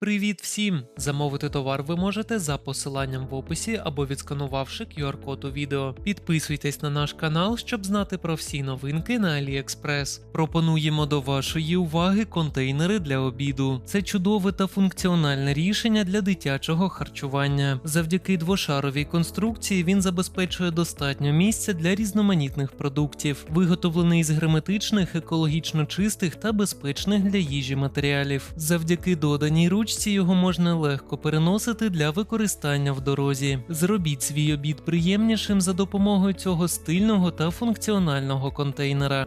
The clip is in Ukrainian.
Привіт всім! Замовити товар ви можете за посиланням в описі або відсканувавши QR-код у відео. Підписуйтесь на наш канал, щоб знати про всі новинки на AliExpress. Пропонуємо до вашої уваги контейнери для обіду. Це чудове та функціональне рішення для дитячого харчування. Завдяки двошаровій конструкції він забезпечує достатньо місця для різноманітних продуктів, виготовлений з герметичних, екологічно чистих та безпечних для їжі матеріалів. Завдяки доданій ручці його можна легко переносити для використання в дорозі. Зробіть свій обід приємнішим за допомогою цього стильного та функціонального контейнера.